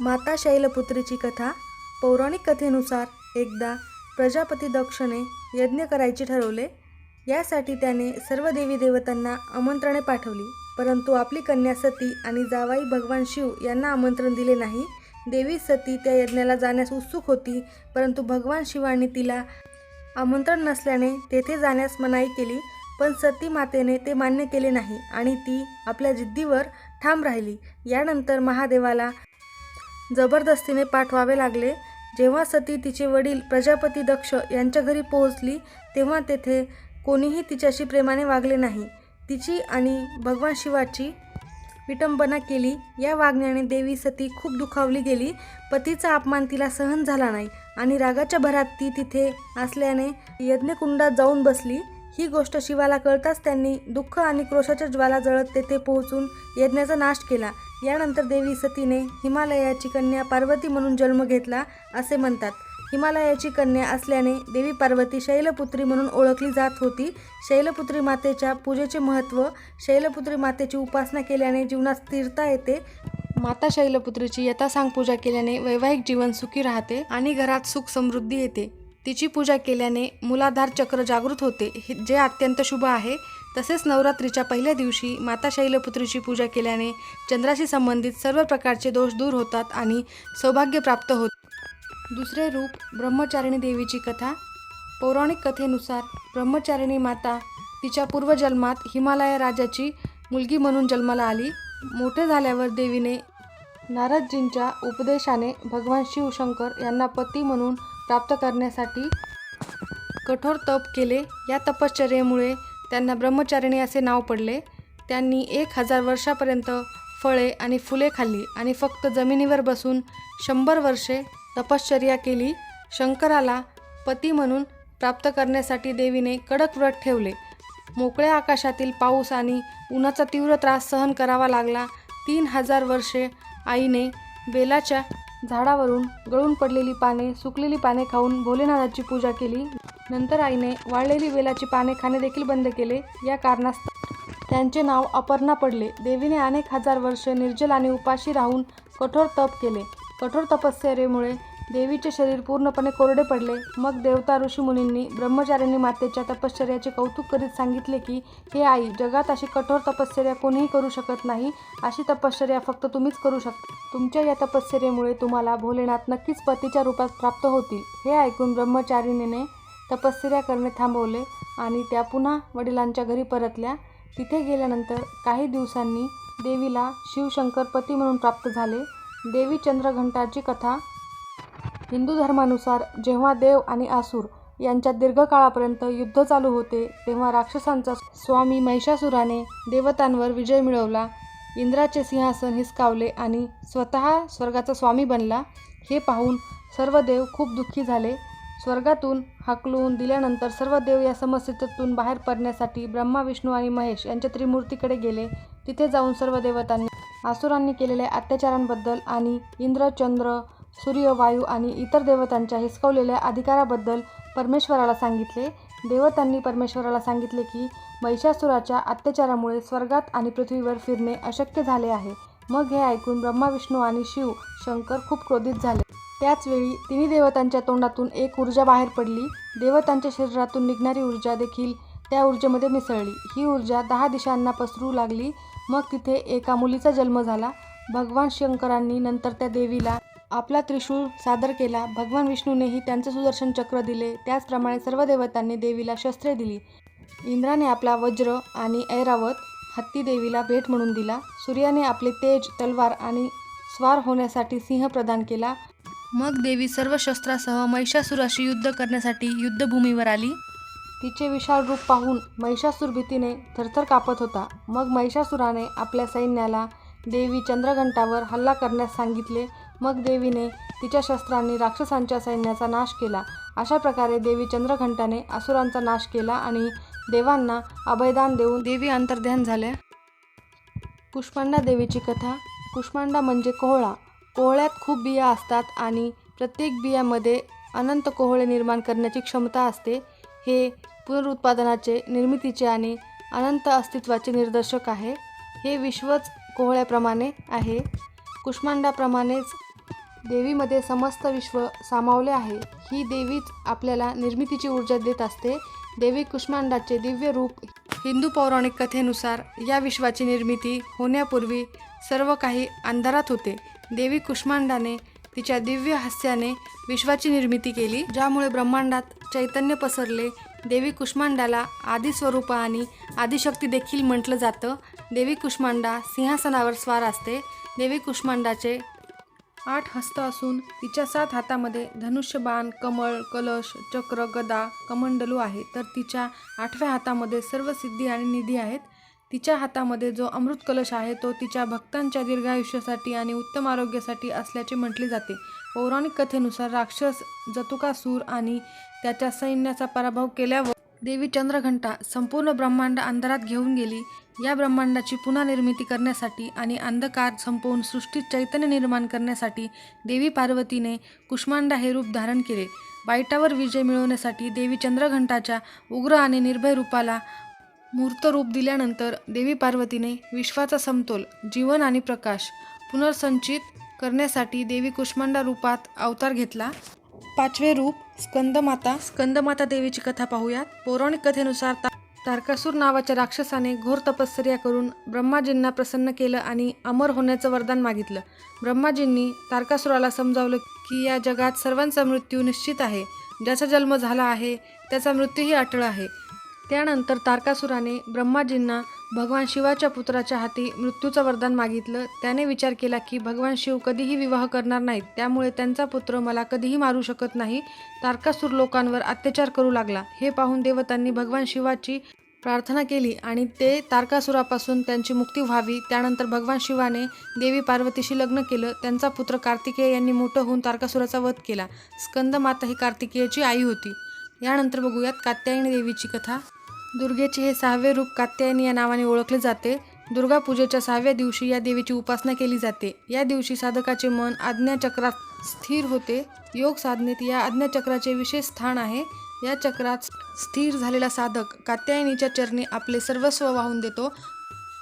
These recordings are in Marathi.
माता शैलपुत्रीची कथा पौराणिक कथेनुसार एकदा प्रजापती दक्षने यज्ञ करायचे ठरवले. यासाठी त्याने सर्व देवी देवतांना आमंत्रणे पाठवली. परंतु आपली कन्या सती आणि जावाई भगवान शिव यांना आमंत्रण दिले नाही. देवी सती त्या यज्ञाला जाण्यास उत्सुक होती परंतु भगवान शिवाने तिला आमंत्रण नसल्याने तेथे जाण्यास मनाई केली. पण सती मातेने ते मान्य केले नाही आणि ती आपल्या जिद्दीवर ठाम राहिली. यानंतर महादेवाला जबरदस्तीने पाठवावे लागले. जेव्हा सती तिचे वडील प्रजापती दक्ष यांच्या घरी पोहोचली तेव्हा तेथे कोणीही तिच्याशी प्रेमाने वागले नाही. तिची आणि भगवान शिवाची विटंबना केली. या वागण्याने देवी सती खूप दुखावली गेली. पतीचा अपमान तिला सहन झाला नाही आणि रागाच्या भरात ती तिथे असल्याने यज्ञकुंडात जाऊन बसली. ही गोष्ट शिवाला कळताच त्यांनी दुःख आणि क्रोशाच्या ज्वाला जळत तेथे पोहोचून यज्ञाचा नाश केला. यानंतर देवी सतीने हिमालयाची कन्या पार्वती म्हणून जन्म घेतला असे म्हणतात. हिमालयाची कन्या असल्याने देवी पार्वती शैलपुत्री म्हणून ओळखली जात होती. शैलपुत्री मातेच्या पूजेचे महत्त्व शैलपुत्री मातेची उपासना केल्याने जीवनात स्थिरता येते. माता शैलपुत्रीची यथासांग पूजा केल्याने वैवाहिक जीवन सुखी राहते आणि घरात सुख समृद्धी येते. तिची पूजा केल्याने मुलाधार चक्र जागृत होते. हे- जे अत्यंत शुभ आहे तसेच नवरात्रीच्या पहिल्या दिवशी माता शैलपुत्रीची पूजा केल्याने चंद्राशी संबंधित सर्व प्रकारचे दोष दूर होतात आणि सौभाग्य प्राप्त होते. दुसरे रूप ब्रह्मचारिणी देवीची कथा. पौराणिक कथेनुसार ब्रह्मचारिणी माता तिच्या पूर्वजन्मात हिमालय राजाची मुलगी म्हणून जन्माला आली. मोठे झाल्यावर देवीने नारदजींच्या उपदेशाने भगवान शिवशंकर यांना पती म्हणून प्राप्त करण्यासाठी कठोर तप केले. या तपश्चर्येमुळे त्यांना ब्रह्मचारिणी असे नाव पडले. त्यांनी एक हजार वर्षापर्यंत फळे आणि फुले खाल्ली आणि फक्त जमिनीवर बसून शंभर वर्षे तपश्चर्या केली. शंकराला पती म्हणून प्राप्त करण्यासाठी देवीने कडक व्रत ठेवले. मोकळ्या आकाशातील पाऊस आणि उन्हाचा तीव्र त्रास सहन करावा लागला. तीन हजार वर्षे आईने बेलाच्या झाडावरून गळून पडलेली पाने सुकलेली पाने खाऊन भोलेनाथाची पूजा केली. नंतर आईने वाळलेली वेलाची पाने खाणे देखील बंद केले. या कारणास्तव त्यांचे नाव अपर्णा पडले. देवीने अनेक हजार वर्षे निर्जल आणि उपाशी राहून कठोर तप केले. कठोर तपश्चर्येमुळे देवीचे शरीर पूर्णपणे कोरडे पडले. मग देवता ऋषी ब्रह्मचार्यांनी मातेच्या तपश्चर्याचे कौतुक करीत सांगितले की हे आई जगात अशी कठोर तपश्चर्या कोणीही करू शकत नाही. अशी तपश्चर्या फक्त तुम्हीच करू शकता तुमच्या या तपश्चर्येमुळे तुम्हाला भोलेनाथ नक्कीच पतीच्या रूपात प्राप्त होतील. हे ऐकून ब्रह्मचारिणीने तपश्चर्या करणे थांबवले आणि त्या पुन्हा वडिलांच्या घरी परतल्या. तिथे गेल्यानंतर काही दिवसांनी देवीला शिवशंकर पती म्हणून प्राप्त झाले. देवी चंद्रघंटाची कथा हिंदू धर्मानुसार जेव्हा देव आणि आसूर यांच्यात दीर्घकाळापर्यंत युद्ध चालू होते तेव्हा राक्षसांचा स्वामी महिषासुराने देवतांवर विजय मिळवला. इंद्राचे सिंहासन हिसकावले आणि स्वतः स्वर्गाचा स्वामी बनला. हे पाहून सर्व देव खूप दुःखी झाले. स्वर्गातून हाकलून दिल्यानंतर सर्व देव या समस्येतून बाहेर पडण्यासाठी ब्रह्मा विष्णू आणि महेश यांच्या त्रिमूर्तीकडे गेले. तिथे जाऊन सर्व देवतांनी आसुरांनी केलेल्या अत्याचारांबद्दल आणि इंद्र चंद्र सूर्य वायू आणि इतर देवतांच्या हिसकवलेल्या अधिकाराबद्दल परमेश्वराला सांगितले. देवतांनी परमेश्वराला सांगितले की महिषासुराच्या अत्याचारामुळे स्वर्गात आणि पृथ्वीवर फिरणे अशक्य झाले आहे. मग हे ऐकून ब्रह्मा विष्णू आणि शिव शंकर खूप क्रोधित झाले. त्याचवेळी तिन्ही देवतांच्या तोंडातून एक ऊर्जा बाहेर पडली. देवतांच्या शरीरातून निघणारी ऊर्जा देखील त्या ऊर्जेमध्ये मिसळली. ही ऊर्जा दहा दिशांना पसरू लागली. मग तिथे एका मुलीचा जन्म झाला. भगवान शंकरांनी नंतर त्या देवीला आपला त्रिशूळ सादर केला. भगवान विष्णूनेही त्यांचे सुदर्शन चक्र दिले. त्याचप्रमाणे सर्व देवतांनी देवीला शस्त्रे दिली. इंद्राने आपला वज्र आणि ऐरावत हत्ती देवीला भेट म्हणून दिला. सूर्याने आपले तेज तलवार आणि स्वार होण्यासाठी सिंह प्रदान केला. मग देवी सर्व शस्त्रासह महिषासुराशी युद्ध करण्यासाठी युद्धभूमीवर आली. तिचे विशाल रूप पाहून महिषासूर भीतीने थरथर कापत होता. मग महिषासुराने आपल्या सैन्याला देवी चंद्रघंटावर हल्ला करण्यास सांगितले. मग देवीने तिच्या शस्त्रांनी राक्षसांच्या सैन्याचा नाश केला. अशा प्रकारे देवी चंद्रघंटाने असुरांचा नाश केला आणि देवांना अभयदान देऊन देवी अंतर्ध्यान झाल्या. कुष्मांडा देवीची कथा कुष्मांडा म्हणजे कोहळा. कोहळ्यात खूप बिया असतात आणि प्रत्येक बियामध्ये अनंत कोहळे निर्माण करण्याची क्षमता असते. हे पुनरुत्पादनाचे निर्मितीचे आणि अनंत अस्तित्वाचे निर्देशक आहे. हे विश्वच कोहळ्याप्रमाणे आहे. कुष्मांडाप्रमाणेच देवीमध्ये समस्त विश्व सामावले आहे. ही देवीच आपल्याला निर्मितीची ऊर्जा देत असते. देवी कुष्मांडाचे दिव्य रूप हिंदू पौराणिक कथेनुसार या विश्वाची निर्मिती होण्यापूर्वी सर्व काही अंधारात होते. देवी कुष्मांडाने तिच्या दिव्य हास्याने विश्वाची निर्मिती केली ज्यामुळे ब्रह्मांडात चैतन्य पसरले. देवी कुष्मांडाला आदिस्वरूप आणि आदिशक्ती देखील म्हटलं जातं. देवी कुष्मांडा सिंहासनावर स्वार असते. देवी कुष्मांडाचे आठ हस्त असून तिच्या सात हातामध्ये धनुष्यबाण कमळ कलश चक्र गदा कमंडलू आहे. तर तिच्या आठव्या हातामध्ये सर्व सिद्धी आणि निधी आहेत. तिच्या हातामध्ये जो अमृत कलश आहे तो तिच्या भक्तांच्या दीर्घायुष्यासाठी आणि उत्तम आरोग्यासाठी असल्याचे म्हटले जाते. पौराणिक कथेनुसार राक्षस जतुकासूर आणि त्याच्या सैन्याचा पराभव केल्यावर देवी चंद्रघंटा संपूर्ण ब्रह्मांड अंधारात घेऊन गेली. या ब्रह्मांडाची पुन्हा निर्मिती करण्यासाठी आणि अंधकार संपवून सृष्टीत चैतन्य निर्माण करण्यासाठी देवी पार्वतीने कुष्मांडा हे रूप धारण केले. वाईटावर विजय मिळवण्यासाठी देवी चंद्रघंटाच्या उग्र आणि निर्भय रूपाला मूर्त रूप दिल्यानंतर देवी पार्वतीने विश्वाचा समतोल जीवन आणि प्रकाश पुनर्संचित करण्यासाठी देवी कुष्मांडा रूपात अवतार घेतला. पाचवे रूप स्कंदमाता. स्कंदमाता देवीची कथा पाहूयात. पौराणिक कथेनुसार ता तारकासूर नावाच्या राक्षसाने घोर तपश्चर्या करून ब्रह्माजींना प्रसन्न केलं आणि अमर होण्याचं वरदान मागितलं. ब्रह्माजींनी तारकासुराला समजावलं की या जगात सर्वांचा मृत्यू निश्चित आहे. ज्याचा जन्म झाला आहे त्याचा मृत्यूही अटळ आहे. त्यानंतर तारकासुराने ब्रह्माजींना भगवान शिवाच्या पुत्राच्या हाती मृत्यूचं वरदान मागितलं. त्याने विचार केला की भगवान शिव कधीही विवाह करणार नाहीत. त्यामुळे त्यांचा पुत्र मला कधीही मारू शकत नाही. तारकासूर लोकांवर अत्याचार करू लागला हे पाहून देवतांनी भगवान शिवाची प्रार्थना केली आणि ते तारकासुरापासून त्यांची मुक्ती व्हावी. त्यानंतर भगवान शिवाने देवी पार्वतीशी लग्न केलं. त्यांचा पुत्र कार्तिकेय यांनी मोठं होऊन तारकासुराचा वध केला. स्कंदमाता ही कार्तिकेयाची आई होती. यानंतर बघूयात कात्यायनी देवीची कथा. दुर्गेचे हे सहावे रूप कात्यायनी या नावाने ओळखले जाते. दुर्गा पूजेच्या सहाव्या दिवशी या देवीची उपासना केली जाते. या दिवशी साधकाचे मन आज्ञाचक्रात स्थिर होते. योग साधनेत या आज्ञाचक्राचे विशेष स्थान आहे. या चक्रात स्थिर झालेला साधक कात्यायनीच्या चरणी आपले सर्वस्व वाहून देतो.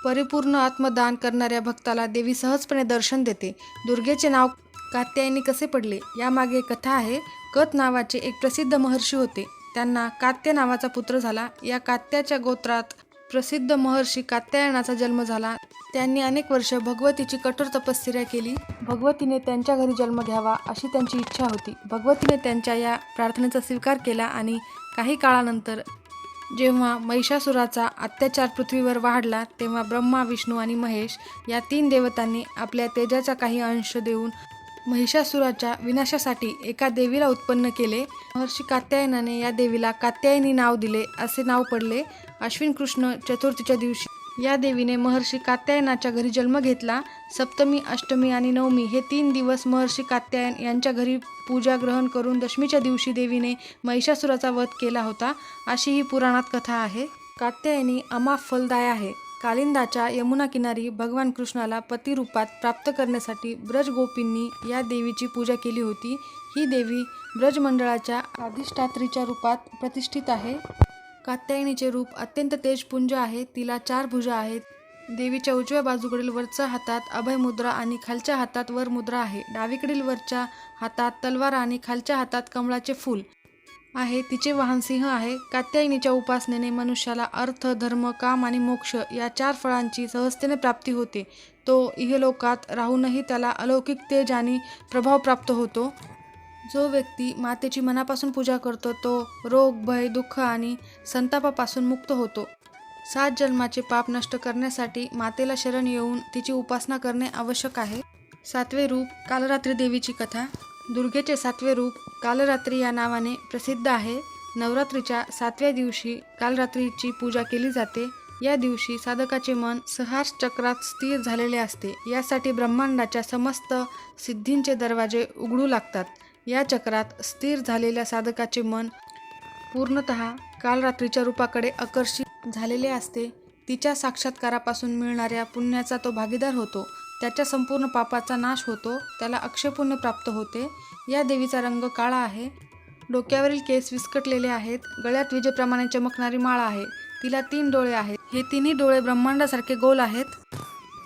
परिपूर्ण आत्मदान करणाऱ्या भक्ताला देवी सहजपणे दर्शन देते. दुर्गेचे नाव कात्यायनी कसे पडले यामागे कथा आहे. कत नावाचे एक प्रसिद्ध महर्षी होते. त्यांना कात्य नावाचा पुत्र झाला. या कात्याच्या गोत्रात प्रसिद्ध महर्षी कात्यायनाचा जन्म झाला. त्यांनी अनेक वर्ष भगवतीची कठोर तपश्चर्या केली. भगवतीने त्यांच्या घरी जन्म घ्यावा अशी त्यांची इच्छा होती. भगवतीने त्यांच्या या प्रार्थनेचा स्वीकार केला आणि काही काळानंतर जेव्हा महिषासुराचा अत्याचार पृथ्वीवर वाढला तेव्हा ब्रह्मा विष्णू आणि महेश या तीन देवतांनी आपल्या तेजाचा काही अंश देऊन महिषासुराच्या विनाशासाठी एका देवीला उत्पन्न केले. महर्षी कात्यायनाने या देवीला कात्यायनी नाव दिले असे नाव पडले. अश्विन कृष्ण चतुर्थीच्या दिवशी या देवीने महर्षी कात्यायनाच्या घरी जन्म घेतला. सप्तमी अष्टमी आणि नवमी हे तीन दिवस महर्षी कात्यायन यांच्या घरी पूजा ग्रहण करून दशमीच्या दिवशी देवीने महिषासुराचा वध केला होता. अशी ही पुराणात कथा आहे. कात्यायनी अमाप फलदाय आहे. कालिंदाच्या यमुना किनारी भगवान कृष्णाला पतिरूपात प्राप्त करण्यासाठी ब्रजगोपींनी या देवीची पूजा केली होती. ही देवी ब्रजमंडळाच्या अधिष्ठात्रीच्या रूपात प्रतिष्ठित आहे. कात्यायनीचे रूप अत्यंत तेजपुंज आहे. तिला चार भुजा आहेत. देवीच्या उजव्या बाजूकडील वरच्या हातात अभय मुद्रा आणि खालच्या हातात वर मुद्रा आहे. डावीकडील वरच्या हातात तलवार आणि खालच्या हातात कमळाचे फूल. आहे तिचे वाहन सिंह आहे. कात्यायनीच्या उपासनेने मनुष्याला अर्थ धर्म काम आणि मोक्ष या चार फळांची सहजतेने प्राप्ती होते. तो इहलोकात राहूनही त्याला अलौकिक तेज आणि प्रभाव प्राप्त होतो. जो व्यक्ती मातेची मनापासून पूजा करतो तो रोग भय दुःख आणि संतापापासून मुक्त होतो. सात जन्माचे पाप नष्ट करण्यासाठी मातेला शरण येऊन तिची उपासना करणे आवश्यक आहे. सातवे रूप कालरात्री देवीची कथा. दुर्गेचे सातवे रूप कालरात्री या नावाने प्रसिद्ध आहे. नवरात्रीच्या सातव्या दिवशी कालरात्रीची पूजा केली जाते. या दिवशी साधकाचे मन सहास चक्रात स्थिर झालेले असते. यासाठी ब्रह्मांडाच्या समस्त सिद्धींचे दरवाजे उघडू लागतात. या चक्रात स्थिर झालेल्या साधकाचे मन पूर्णत कालरात्रीच्या रूपाकडे आकर्षित झालेले असते. तिच्या साक्षात्कारापासून मिळणाऱ्या पुण्याचा तो भागीदार होतो. त्याच्या संपूर्ण पापाचा नाश होतो त्याला अक्षयपुण्य प्राप्त होते. या देवीचा रंग काळा आहे. डोक्यावरील केस विस्कटलेले आहेत. गळ्यात विजेप्रमाणे चमकणारी माळ आहे. तिला तीन डोळे आहेत. हे तिन्ही डोळे ब्रह्मांडासारखे गोल आहेत.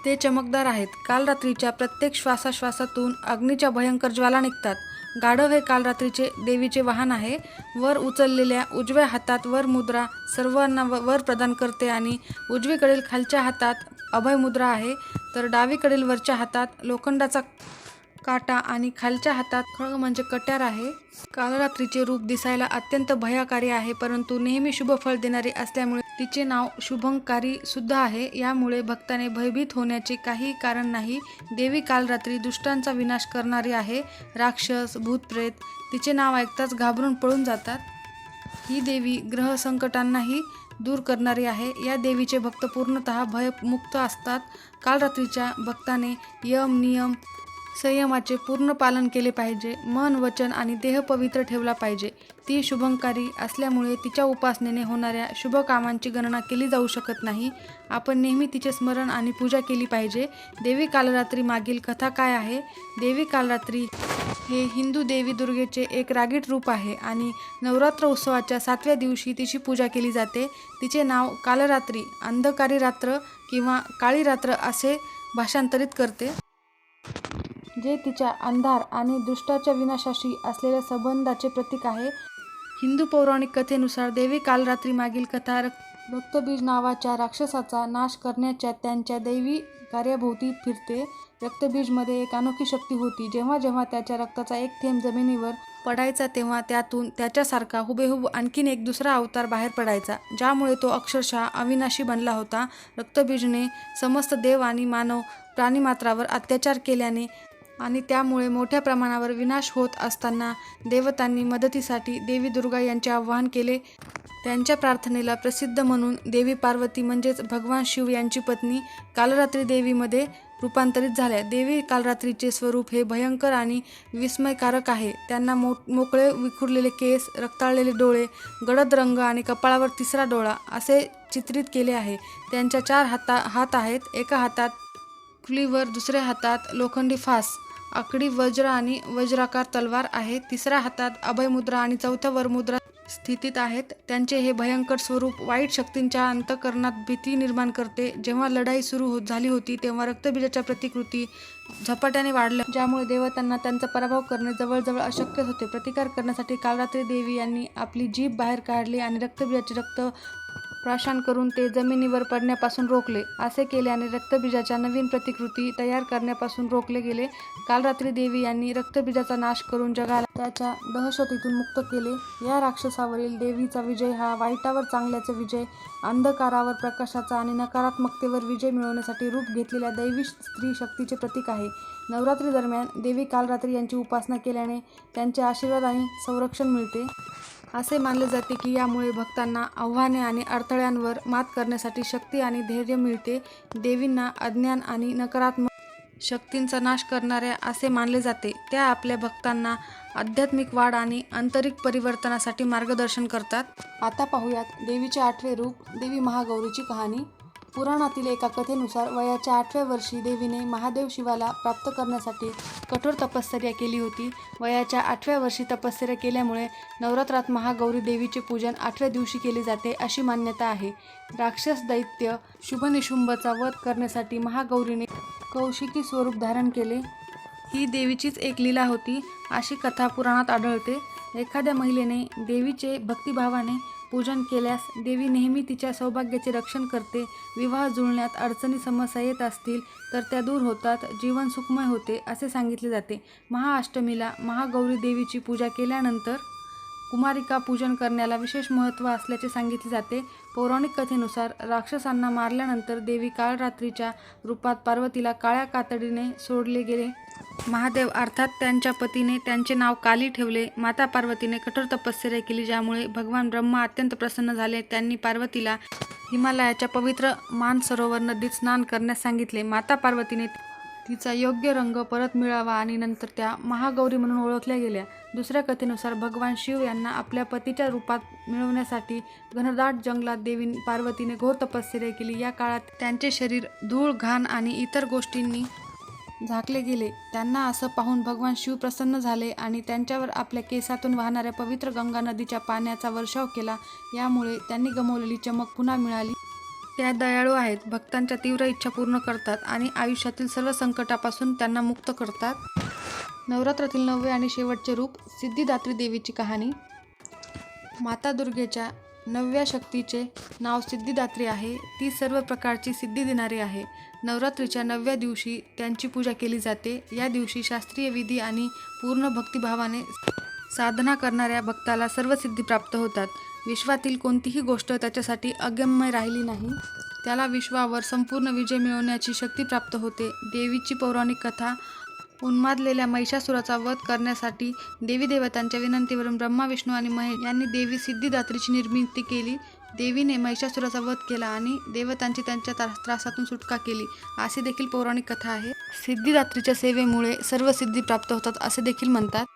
ते चमकदार आहेत. काल रात्रीच्या प्रत्येक श्वासाश्वासातून अग्नीच्या भयंकर ज्वाला निघतात. गाढव हे काल रात्रीचे देवीचे वाहन आहे. वर उचललेल्या उजव्या हातात वर मुद्रा सर्वांना व- वर प्रदान करते आणि उजवीकडील खालच्या हातात अभय मुद्रा आहे. तर डावीकडील वरच्या हातात लोखंडाचा काटा आणि खालच्या हातात खळग म्हणजे कट्यार आहे. कालरात्रीचे रूप दिसायला अत्यंत भयाकारी आहे परंतु नेहमी शुभफळ देणारी असल्यामुळे तिचे नाव शुभंकारी सुद्धा आहे. यामुळे भक्ताने भयभीत होण्याचे काही कारण नाही. देवी कालरात्री दुष्टांचा विनाश करणारी आहे. राक्षस भूतप्रेत तिचे नाव ऐकताच घाबरून पळून जातात. ही देवी ग्रह संकटांनाही दूर करणारी आहे. या देवीचे भक्त पूर्णतः भयमुक्त असतात. काल रात्रीच्या भक्ताने यम नियम संयमाचे पूर्ण पालन केले पाहिजे. मन वचन आणि देह पवित्र ठेवला पाहिजे. ती शुभंकारी असल्यामुळे तिच्या उपासनेने होणाऱ्या शुभ कामांची गणना केली जाऊ शकत नाही. आपण नेहमी तिचे स्मरण आणि पूजा केली पाहिजे. देवी कालरात्री मागील कथा काय आहे? देवी कालरात्री हे हिंदू देवी दुर्गेचे एक रागीट रूप आहे आणि नवरात्र उत्सवाच्या सातव्या दिवशी तिची पूजा केली जाते. तिचे नाव कालरात्री अंधकारी रात्र किंवा काळी रात्र असे भाषांतरित करते. जे तिच्या अंधार आणि दुष्टाच्या विनाशाशी असलेल्या संबंधाचे प्रतीक आहे. हिंदू पौराणिक कथेनुसार देवी कालरात्री मागील कथा रक्तबीज नावाच्या राक्षसाचा नाश करण्याच्या त्यांच्या दैवी कार्याभोवती फिरते. रक्तबीजमध्ये एक अनोखी शक्ती होती. जेव्हा जेव्हा त्याच्या रक्ताचा एक थेंब जमिनीवर पडायचा तेव्हा त्यातून त्याच्यासारखा हुबेहूब आणखीन एक दुसरा अवतार बाहेर पडायचा ज्यामुळे तो अक्षरशः अविनाशी बनला होता. रक्तबीजने समस्त देव आणि मानव प्राणीमात्रावर अत्याचार केल्याने आणि त्यामुळे मोठ्या प्रमाणावर विनाश होत असताना देवतांनी मदतीसाठी देवी दुर्गा यांचे आवाहन केले. त्यांच्या प्रार्थनेला प्रसिद्ध म्हणून देवी पार्वती म्हणजेच भगवान शिव यांची पत्नी कालरात्री देवीमध्ये रूपांतरित झाल्या. देवी कालरात्रीचे स्वरूप हे भयंकर आणि विस्मयकारक आहे. त्यांना मो मोकळे विखुरलेले केस रक्ताळलेले डोळे गडद रंग आणि कपाळावर तिसरा डोळा असे चित्रित केले आहे. त्यांच्या चार हाता हात आहेत. एका हातात खुलीवर दुसऱ्या हातात लोखंडी फास आकडी वज्र आणि वज्राकार तलवार आहे. तिसऱ्या हातात अभयमुद्रा आणि चौथ्या वरमुद्रा स्थितीत आहेत. त्यांचे हे भयंकर स्वरूप वाईट शक्तींच्या अंतकरणात भीती निर्माण करते. जेव्हा लढाई सुरू होत झाली होती तेव्हा रक्तबीजाच्या प्रतिकृती झपाट्याने वाढल्या. ज्यामुळे देवतांना त्यांचा पराभव करणे जवळजवळ अशक्य होते. प्रतिकार करण्यासाठी कालरात्री देवी यांनी आपली जीभ बाहेर काढली आणि रक्तबीजाचे रक्त प्राशन करून ते जमिनीवर पडण्यापासून रोखले. असे केल्याने रक्तबीजाच्या नवीन प्रतिकृती तयार करण्यापासून रोखले गेले. काल रात्री देवी यांनी रक्तबीजाचा नाश करून जगाला त्याच्या दहशतीतून मुक्त केले. या राक्षसावरील देवीचा विजय हा वाईटावर चांगल्याचा विजय अंधकारावर प्रकाशाचा आणि नकारात्मकतेवर विजय मिळवण्यासाठी रूप घेतलेल्या दैवी स्त्री शक्तीचे प्रतीक आहे. नवरात्री दरम्यान देवी कालरात्री यांची उपासना केल्याने त्यांचे आशीर्वाद आणि संरक्षण मिळते. असे मानले जाते की यामुळे भक्तांना आव्हाने आणि अडथळ्यांवर मात करण्यासाठी शक्ती आणि धैर्य मिळते. देवींना अज्ञान आणि नकारात्मक शक्तींचा नाश करणाऱ्या असे मानले जाते. त्या आपल्या भक्तांना आध्यात्मिक वाढ आणि आंतरिक परिवर्तनासाठी मार्गदर्शन करतात. आता पाहूयात देवीचे आठवे रूप देवी महागौरीची कहाणी. पुराणातील एका कथेनुसार वयाच्या आठव्या वर्षी देवीने महादेव शिवाला प्राप्त करण्यासाठी कठोर तपश्चर्या केली होती. वयाच्या आठव्या वर्षी तपश्चर्या केल्यामुळे नवरात्रात महागौरी देवीचे पूजन आठव्या दिवशी केले जाते अशी मान्यता आहे. राक्षस दैत्य शुभनिशुंभचा वध करण्यासाठी महागौरीने कौशिकी स्वरूप धारण केले. ही देवीचीच एक लीला होती. अशी कथा पुराणात आढळते. एखाद्या महिलेने देवीचे भक्तिभावाने पूजन केल्यास देवी नेहमी तिच्या सौभाग्याचे रक्षण करते. विवाह जुळण्यात अडचणी समस्या येत असतील तर त्या दूर होतात. जीवन सुखमय होते असे सांगितले जाते. महाअष्टमीला महागौरी देवीची पूजा केल्यानंतर कुमारिका पूजन करण्याला विशेष महत्त्व असल्याचे सांगितले जाते. पौराणिक कथेनुसार राक्षसांना मारल्यानंतर देवी काळरात्रीच्या रूपात पार्वतीला काळ्या कातडीने सोडले गेले. महादेव अर्थात त्यांच्या पतीने त्यांचे नाव काली ठेवले. माता पार्वतीने कठोर तपश्चर्या केली ज्यामुळे भगवान ब्रह्मा अत्यंत प्रसन्न झाले. त्यांनी पार्वतीला हिमालयाच्या पवित्र मानसरोवर नदीत स्नान करण्यास सांगितले. माता पार्वतीने तिचा योग्य रंग परत मिळावा आणि नंतर त्या महागौरी म्हणून ओळखल्या गेल्या. दुसऱ्या कथेनुसार भगवान शिव यांना आपल्या पतीच्या रूपात मिळवण्यासाठी घनदाट जंगलात देवी पार्वतीने घोर तपश्चर्या केली. या काळात त्यांचे शरीर धूळ घाण आणि इतर गोष्टींनी झाकले गेले. त्यांना असं पाहून भगवान शिव प्रसन्न झाले आणि त्यांच्यावर आपल्या केसातून वाहणाऱ्या पवित्र गंगा नदीच्या पाण्याचा वर्षाव केला. यामुळे त्यांनी गमावलेली चमक पुन्हा मिळाली. त्या दयाळू आहेत भक्तांच्या तीव्र इच्छा पूर्ण करतात आणि आयुष्यातील सर्व संकटापासून त्यांना मुक्त करतात. नवरात्रातील नववे आणि शेवटचे रूप सिद्धिदात्री देवीची कहाणी. माता दुर्गेच्या नवव्या शक्तीचे नाव सिद्धिदात्री आहे. ती सर्व प्रकारची सिद्धी देणारी आहे. नवरात्रीच्या नवव्या दिवशी त्यांची पूजा केली जाते. या दिवशी शास्त्रीय विधी आणि पूर्ण भक्तिभावाने साधना करणाऱ्या भक्ताला सर्व सिद्धी प्राप्त होतात. विश्वातील कोणतीही गोष्ट त्याच्यासाठी अगम्य राहिली नाही. त्याला विश्वावर संपूर्ण विजय मिळवण्याची शक्ती प्राप्त होते. देवीची पौराणिक कथा उन्मादलेल्या महिषासुराचा वध करण्यासाठी देवी देवतांच्या विनंतीवरून ब्रह्मा विष्णू आणि महेश यांनी देवी सिद्धिदात्रीची निर्मिती केली. देवीने महिषासुराचा वध केला आणि देवतांची त्यांच्या त्रास त्रासातून सुटका केली. अशी देखील पौराणिक कथा आहे. सिद्धिदात्रीच्या सेवेमुळे सर्व सिद्धी प्राप्त होतात असे देखील म्हणतात.